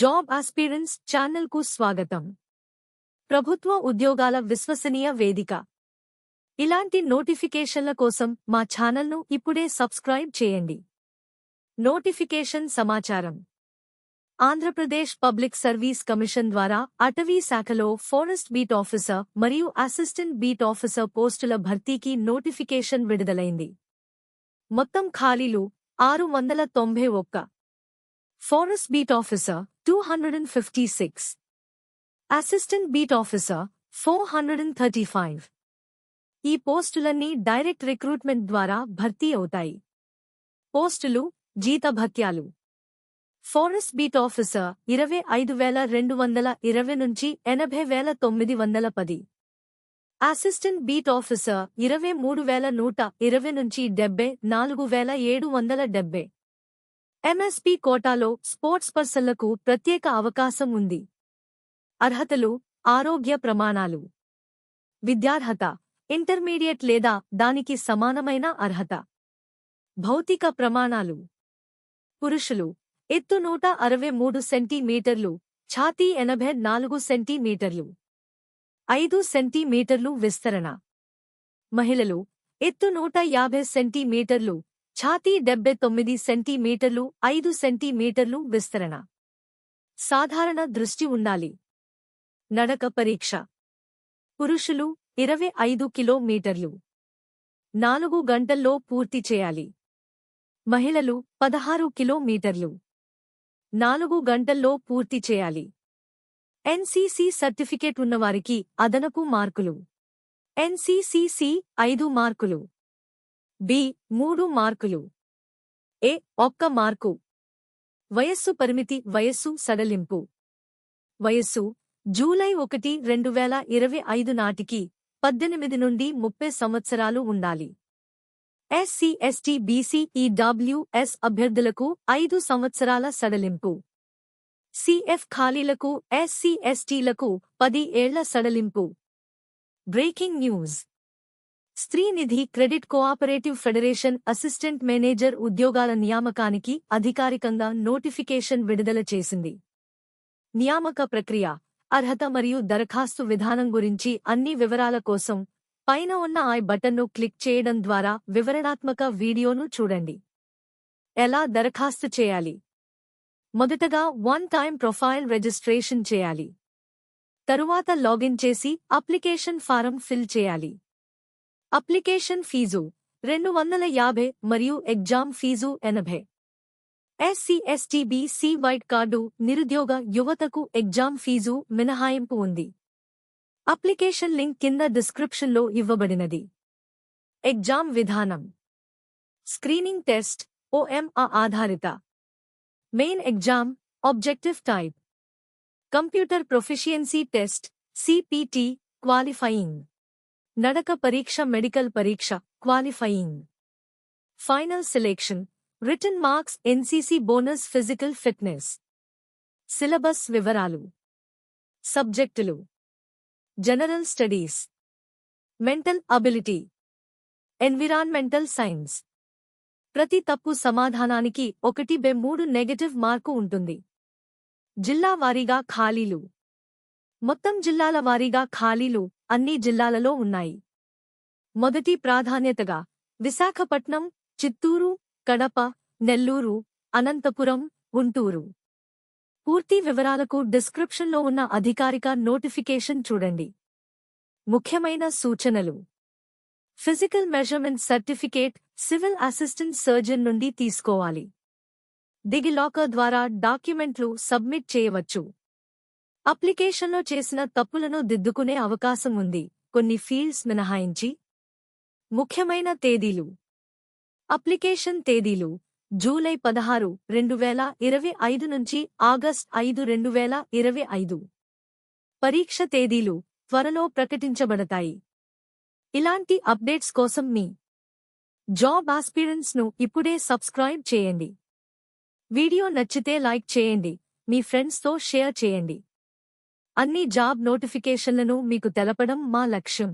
Job aspirants ఛానల్కు స్వాగతం. ప్రభుత్వ ఉద్యోగాల విశ్వసనీయ వేదిక. ఇలాంటి నోటిఫికేషన్ల కోసం మా ఛానల్ను ఇప్పుడే సబ్స్క్రైబ్ చేయండి. నోటిఫికేషన్ సమాచారం. ఆంధ్రప్రదేశ్ పబ్లిక్ సర్వీస్ కమిషన్ ద్వారా అటవీ శాఖలో ఫారెస్ట్ బీట్ ఆఫీసర్ మరియు అసిస్టెంట్ బీట్ ఆఫీసర్ పోస్టుల భర్తీకి నోటిఫికేషన్ విడుదలైంది. మొత్తం ఖాళీలు ఆరు వందల తొంభై ఒక్క. Forest beat officer two hundred and fifty six assistant beat officer four hundred and thirty five ఈ పోస్టులన్నీ డైరెక్ట్ రిక్రూట్మెంట్ ద్వారా భర్తీ అవుతాయి. పోస్టులు జీతభత్యాలు. ఫారెస్ట్ బీట్ ఆఫీసర్ ఇరవై ఐదు వేల రెండు వందల ఇరవై నుంచి ఎనభై వేల తొమ్మిది వందల పది. అసిస్టెంట్ బీట్ ఆఫీసర్ ఇరవై మూడు వేల నూట ఇరవై నుంచి డెబ్బై నాలుగు వేల ఏడు వందల డెబ్బై. ఎంఎస్పీ కోటాలో స్పోర్ట్స్ పర్సన్లకు ప్రత్యేక అవకాశం ఉంది. అర్హతలు ఆరోగ్య ప్రమాణాలు. విద్యార్హత ఇంటర్మీడియట్ లేదా దానికి సమానమైన అర్హత. భౌతిక ప్రమాణాలు. పురుషులు ఎత్తు నూట అరవై మూడు సెంటీమీటర్లు ఛాతీ ఎనభై నాలుగు సెంటీమీటర్లు. ఐదు సెంటీమీటర్లు విస్తరణ. మహిళలు ఎత్తు నూట యాభై సెంటీమీటర్లు ఛాతీ డెబ్బై తొమ్మిది సెంటీమీటర్లు ఐదు సెంటీమీటర్లు విస్తరణ. సాధారణ దృష్టి ఉండాలి. నడక పరీక్ష. పురుషులు ఇరవై ఐదు కిలోమీటర్లు. నాలుగు గంటల్లో పూర్తి చేయాలి. మహిళలు పదహారు కిలోమీటర్లు. నాలుగు గంటల్లో పూర్తి చేయాలి. ఎన్సీసీ సర్టిఫికేట్ ఉన్నవారికి అదనపు మార్కులు. ఎన్సీసీసీ ఐదు మార్కులు. బి మూడు మార్కులు. ఏ ఒక్క మార్కు. వయస్సు పరిమితి వయస్సు సడలింపు. వయస్సు జూలై ఒకటి రెండు వేల ఇరవై ఐదు నాటికి పద్దెనిమిది నుండి ముప్పై సంవత్సరాలు ఉండాలి. ఎస్సీ ఎస్టీ బీసీ ఈడబ్ల్యూఎస్ అభ్యర్థులకు ఐదు సంవత్సరాల సడలింపు. సిఎఫ్ ఖాళీలకు ఎస్సీ ఎస్టీలకు పది ఏళ్ళ సడలింపు. Breaking news. Streenidhi credit cooperative federation assistant manager ఉద్యోగాల నియామకానికి అధికారికంగా నోటిఫికేషన్ విడుదల చేసింది. నియామక ప్రక్రియ అర్హత మరియు దరఖాస్తు విధానం గురించి అన్ని వివరాల కోసం పైన ఉన్న ఐ బటన్ను క్లిక్ చేయడం ద్వారా వివరణాత్మక వీడియోను చూడండి. ఎలా దరఖాస్తు చేయాలి? మొదటగా వన్ టైం ప్రొఫైల్ రిజిస్ట్రేషన్ చేయాలి. తరువాత లాగిన్ చేసి అప్లికేషన్ ఫారం ఫిల్ చేయాలి. అప్లికేషన్ ఫీజు రెండు వందల యాభై మరియు ఎగ్జామ్ ఫీజు ఎనభై. SC ST BC white card నిరుద్యోగ యువతకు ఎగ్జామ్ ఫీజు మినహాయింపు ఉంది. అప్లికేషన్ లింక్ కింద డిస్క్రిప్షన్లో ఇవ్వబడినది. ఎగ్జామ్ విధానం. స్క్రీనింగ్ టెస్ట్ ఓఎంఆ ఆధారిత. Main exam objective type. Computer proficiency test CPT qualifying. నడక పరీక్ష మెడికల్ పరీక్ష qualifying. Final selection written marks NCC bonus physical fitness. Syllabus వివరాలు. సబ్జెక్టులు. General studies. Mental ability. Environmental science. ప్రతి తప్పు సమాధానానికి ఒకటి బె మూడు నెగటివ్ మార్కు ఉంటుంది. జిల్లా వారీగా ఖాళీలు. మొత్తం జిల్లాల వారీగా ఖాళీలు అన్ని జిల్లాలలో ఉన్నాయి. మొదటి ప్రాధాన్యతగా విశాఖపట్నం చిత్తూరు కడప నెల్లూరు అనంతపురం గుంటూరు. పూర్తి వివరాలకు డిస్క్రిప్షన్లో ఉన్న అధికారిక నోటిఫికేషన్ చూడండి. ముఖ్యమైన సూచనలు. Physical measurement certificate civil assistant surgeon నుండి తీసుకోవాలి. దిగిలాకర్ ద్వారా డాక్యుమెంట్లు సబ్మిట్ చేయవచ్చు. అప్లికేషన్లో చేసిన తప్పులను దిద్దుకునే అవకాశం ఉంది. కొన్ని ఫీల్డ్స్ మినహాయించి. ముఖ్యమైన తేదీలు. అప్లికేషన్ తేదీలు. జూలై పదహారు రెండు వేల ఇరవై ఐదు నుంచి ఆగస్ట్ ఐదు రెండు వేల ఇరవై ఐదు. పరీక్ష తేదీలు త్వరలో ప్రకటించబడతాయి. ఇలాంటి అప్డేట్స్ కోసం మీ జాబ్ ఆస్పిరెంట్స్ను ఇప్పుడే సబ్స్క్రైబ్ చేయండి. వీడియో నచ్చితే లైక్ చేయండి. మీ ఫ్రెండ్స్తో షేర్ చేయండి. అన్ని జాబ్ నోటిఫికేషన్లను మీకు తెలపడం మా లక్ష్యం.